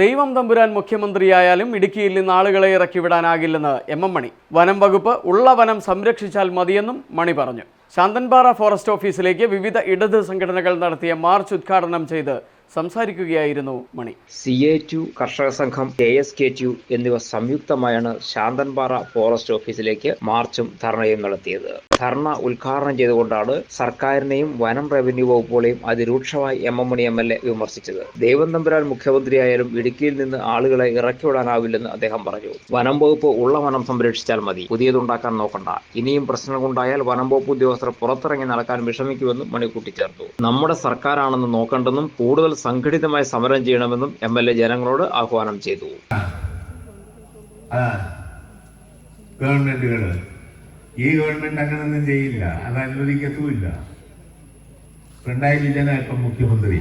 ദൈവം തമ്പുരാൻ മുഖ്യമന്ത്രിയായാലും ഇടുക്കിയിൽ നിന്ന് ആളുകളെ ഇറക്കി വിടാനാകില്ലെന്ന് എം എം മണി. വനം വകുപ്പ് ഉള്ള വനം സംരക്ഷിച്ചാൽ മതിയെന്നും മണി പറഞ്ഞു. ശാന്തൻപാറ ഫോറസ്റ്റ് ഓഫീസിലേക്ക് വിവിധ ഇടത് സംഘടനകൾ നടത്തിയ മാർച്ച് ഉദ്ഘാടനം ചെയ്ത് സംസാരിക്കുകയായിരുന്നു മണി. സി എ ടു കർഷക സംഘം കെ എസ് കെ ടു എന്നിവ സംയുക്തമായാണ് ശാന്തൻപാറ ഫോറസ്റ്റ് ഓഫീസിലേക്ക് മാർച്ചും ധർണയും നടത്തിയത് ധർണ ഉദ്ഘാടനം ചെയ്തുകൊണ്ടാണ് സർക്കാരിനെയും വനം റവന്യൂ വകുപ്പുകളെയും അതിരൂക്ഷമായി M M Mani M L A വിമർശിച്ചത്. Devan തമ്പുരാൻ മുഖ്യമന്ത്രിയായാലും ഇടുക്കിയിൽ നിന്ന് ആളുകളെ ഇറക്കിവിടാനാവില്ലെന്ന് അദ്ദേഹം പറഞ്ഞു. വനം വകുപ്പ് ഉള്ള വനം സംരക്ഷിച്ചാൽ മതി. പുതിയതുണ്ടാക്കാൻ നോക്കണ്ട. ഇനിയും പ്രശ്നങ്ങളുണ്ടായാൽ വനം വകുപ്പ് ഉദ്യോഗസ്ഥർ പുറത്തിറങ്ങി നടക്കാൻ വിഷമിക്കുമെന്നും മണി കൂട്ടിച്ചേർത്തു. നമ്മുടെ സർക്കാരാണെന്ന് നോക്കേണ്ടെന്നും കൂടുതൽ സംഘടിതമായി സമരം ചെയ്യണമെന്നും എം എൽ എ ജനങ്ങളോട് ആഹ്വാനം ചെയ്തു. ഗവൺമെന്റുകൾ ഈ ഗവൺമെന്റ് അങ്ങനൊന്നും ചെയ്യില്ല. അത് അനുവദിക്കത്തുമില്ല. പിണറായി വിജയന ഇപ്പം മുഖ്യമന്ത്രി.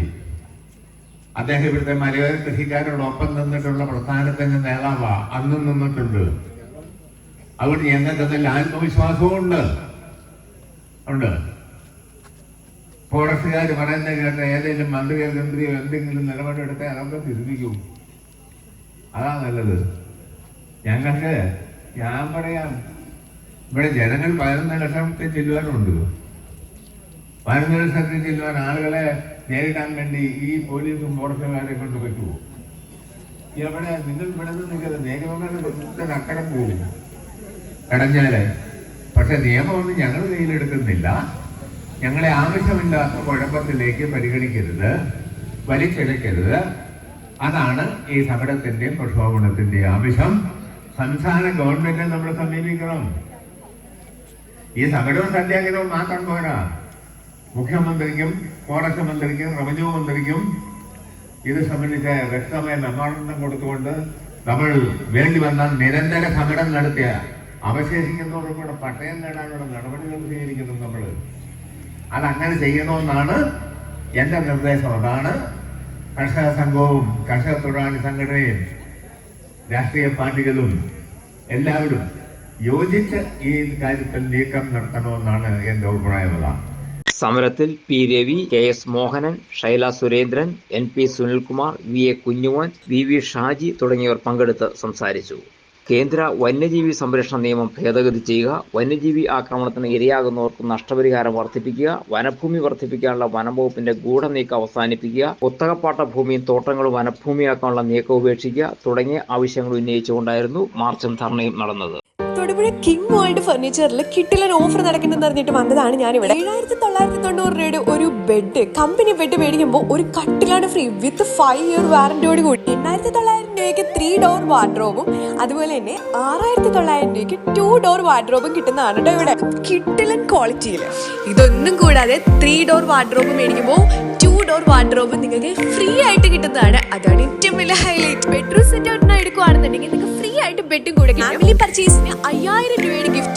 അദ്ദേഹം ഇവിടുത്തെ മലയോര കൃഷിക്കാരോടൊപ്പം നിന്നിട്ടുള്ള പ്രസ്ഥാനത്തിന്റെ നേതാവാ. അന്നും നിന്നിട്ടുണ്ട്. അതുകൊണ്ട് ഞങ്ങൾക്ക് നല്ല ആത്മവിശ്വാസവും ഉണ്ട് ഉണ്ട്. ഫോറസ്റ്റുകാർ പറയുന്നത് കേട്ട ഏതെങ്കിലും മന്ത്രിയോ മന്ത്രിയോ എന്തെങ്കിലും നിലപാടെടുത്താൽ അതൊക്കെ തിരുപ്പിക്കും അതാ നല്ലത്. ഞങ്ങൾക്ക് ഞാൻ പറയാം ഇവിടെ ജനങ്ങൾ പതിനൊന്ന് ലക്ഷത്തിൽ ചെല്ലുവാനുണ്ട്. പതിനൊന്ന് ലക്ഷത്തിൽ ചെല്ലുവാൻ ആളുകളെ നേരിടാൻ വേണ്ടി ഈ പോലീസും ഫോറസ്റ്റുകാരെ കൊണ്ട് പറ്റുമോ? എവിടെ നിങ്ങൾ ഇവിടെ നിന്ന് നിൽക്കുന്നത് നിയമങ്ങളുടെ അക്കരം പോകും കടഞ്ഞാൽ പക്ഷെ നിയമമൊന്നും ഞങ്ങൾ കയ്യിലെടുക്കുന്നില്ല ഞങ്ങളെ ആവശ്യമില്ലാത്ത കുഴപ്പത്തിലേക്ക് പരിഗണിക്കരുത് വലിച്ചെടുക്കരുത്. അതാണ് ഈ സമരത്തിന്റെയും പ്രക്ഷോഭണത്തിന്റെയും ആവശ്യം. സംസ്ഥാന ഗവൺമെന്റിനെ നമ്മൾ സമീപിക്കണം. ഈ സമരവും സത്യാഗ്രഹവും മാത്രം പോരാ. മുഖ്യമന്ത്രിക്കും ഫോറസ്റ്റ് മന്ത്രിക്കും റവന്യൂ മന്ത്രിക്കും ഇത് സംബന്ധിച്ച വ്യക്തമായ മെമ്മോറണ്ടം കൊടുത്തുകൊണ്ട് നമ്മൾ വേണ്ടി വന്ന നിരന്തര സമരം നടത്തിയ അവശേഷിക്കുന്നവർക്കൂടെ പട്ടയം നേടാനുള്ള നടപടികൾ സ്വീകരിക്കുന്നു നമ്മൾ. അതങ്ങനെ ചെയ്യണമെന്നാണ് എന്റെ നിർദ്ദേശം. അതാണ് കർഷക സംഘവും കർഷക തൊഴിലാളി സംഘടനയും രാഷ്ട്രീയ പാർട്ടികളും എല്ലാവരും യോജിച്ച് ഈ കാര്യത്തിൽ നീക്കം നടത്തണമെന്നാണ് എന്റെ അഭിപ്രായമുള്ള സമരത്തിൽ P Ravi K S Mohanan Shaila Surendran N P Sunilkumar V A Kunjumon V V Shaji തുടങ്ങിയവർ പങ്കെടുത്ത് സംസാരിച്ചു. കേന്ദ്ര വന്യജീവി സംരക്ഷണ നിയമം ഭേദഗതി ചെയ്യുക വന്യജീവി ആക്രമണത്തിന് ഇരയാകുന്നവർക്ക് നഷ്ടപരിഹാരം വർദ്ധിപ്പിക്കുക വനഭൂമി വർദ്ധിപ്പിക്കാനുള്ള വനംവകുപ്പിന്റെ ഗൂഢനീക്കം അവസാനിപ്പിക്കുക കുത്തകപ്പാട്ട ഭൂമിയും തോട്ടങ്ങളും വനഭൂമിയാക്കാനുള്ള നീക്കം ഉപേക്ഷിക്കുക തുടങ്ങിയ ആവശ്യങ്ങൾ ഉന്നയിച്ചുകൊണ്ടായിരുന്നു മാർച്ചും ധർണയും നടന്നത്. തൊടുപുഴ കിങ് വേൾഡ് ഫർണിച്ചറിൽ കിട്ടിലൻ ഓഫർ നടക്കുന്നെന്ന് അറിഞ്ഞിട്ട് വന്നതാണ് ഞാനിവിടെ. ഏഴായിരത്തി തൊള്ളായിരത്തി തൊണ്ണൂറ് രൂപയുടെ ഒരു ബെഡ് കമ്പനി ബെഡ് മേടിക്കുമ്പോൾ ഒരു കട്ടിലാണ് ഫ്രീ വിത്ത് ഫൈവ് ഇയർ വാറന്റിയോട് കൂടി. എണ്ണായിരത്തി തൊള്ളായിരം രൂപയ്ക്ക് ത്രീ ഡോർ വാർഡ്രോബും അതുപോലെ തന്നെ ആറായിരത്തി തൊള്ളായിരം രൂപയ്ക്ക് ടു ഡോർ വാർഡ്രോബും കിട്ടുന്നതാണ് കേട്ടോ ഇവിടെ. കിട്ടിലൻ ക്വാളിറ്റിയിൽ ഇതൊന്നും കൂടാതെ ത്രീ ഡോർ വാർഡ്രോബ് മേടിക്കുമ്പോൾ ടു ഡോർ വാർഡ്രോബ് നിങ്ങൾക്ക് ഫ്രീ ആയിട്ട് കിട്ടുന്നതാണ്. അതാണ് ഏറ്റവും വലിയ ഹൈലൈറ്റ് ബെഡ്റൂം സെറ്റ് ഔട്ടിന് എടുക്കുകയാണെന്നുണ്ടെങ്കിൽ നിങ്ങൾക്ക് ഫ്രീ ആയിട്ട് ബെഡും കൂടെ ഫാമിലി പർച്ചേസിന് അയ്യായിരം രൂപയുടെ ഗിഫ്റ്റ്